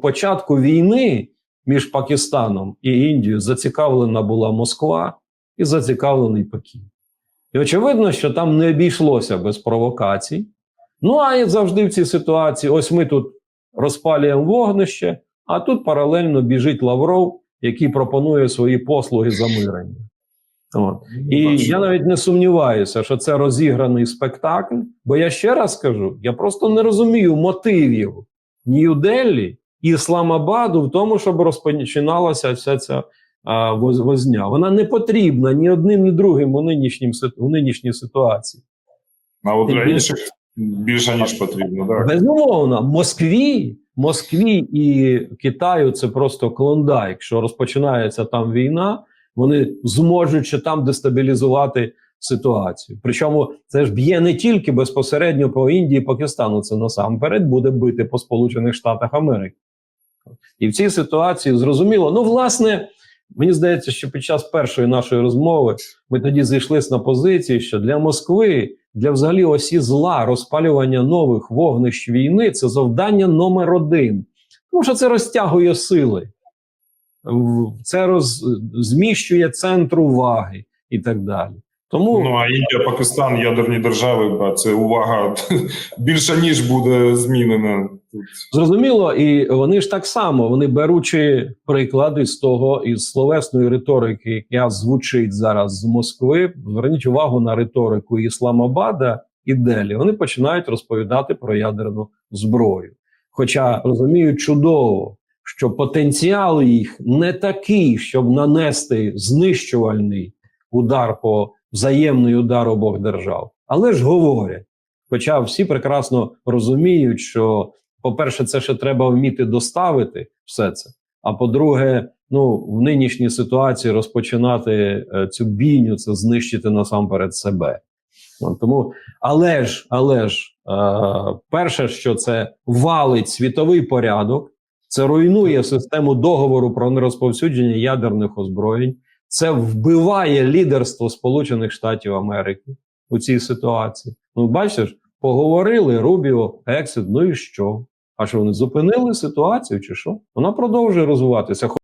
початку війни між Пакистаном і Індією зацікавлена була Москва і зацікавлений Пекін. І очевидно, що там не обійшлося без провокацій. Ну а як завжди в цій ситуації, ось ми тут розпалюємо вогнище, а тут паралельно біжить Лавров, який пропонує свої послуги замирення. От. І я навіть не сумніваюся, що це розіграний спектакль, бо я ще раз скажу: я просто не розумію мотивів Нью-Деллі і Ісламабаду в тому, щоб розпочиналася вся ця а, возня. Вона не потрібна ні одним, ні другим у, нинішнім, у нинішній ситуації. А от для інших більше ніж потрібно. Так. Безумовно, Москві, Москві і Китаю це просто клондайк. Якщо розпочинається там війна, вони зможуть ще там дестабілізувати ситуацію. Причому це ж б'є не тільки безпосередньо по Індії і Пакистану, це насамперед буде бити по Сполучених Штатах Америки. І в цій ситуації зрозуміло, ну, власне, мені здається, що під час першої нашої розмови ми тоді зійшлися на позиції, що для Москви, для взагалі осі зла, розпалювання нових вогнищ війни це завдання номер один. Тому що це розтягує сили, це роз, зміщує центр уваги і так далі. Тому Ну а Індія, Пакистан, ядерні держави, ба, це увага більше ніж буде змінена. Зрозуміло, і вони ж так само, вони беручи приклади з того із словесної риторики, яка звучить зараз з Москви. Зверніть увагу на риторику Ісламабада і Делі. Вони починають розповідати про ядерну зброю. Хоча розуміють чудово, що потенціал їх не такий, щоб нанести знищувальний удар по взаємний удар обох держав, але ж говорять. Хоча всі прекрасно розуміють, що по-перше, це ще треба вміти доставити все це. А по-друге, ну в нинішній ситуації розпочинати е, цю бійню, це знищити насамперед себе. Тому, але ж, але ж, е, перше, що це валить світовий порядок, це руйнує систему договору про нерозповсюдження ядерних озброєнь, це вбиває лідерство Сполучених Штатів Америки у цій ситуації. Ну, бачиш, поговорили Рубіо, Ексид, ну і що? А що вони зупинили ситуацію, чи що? Вона продовжує розвиватися.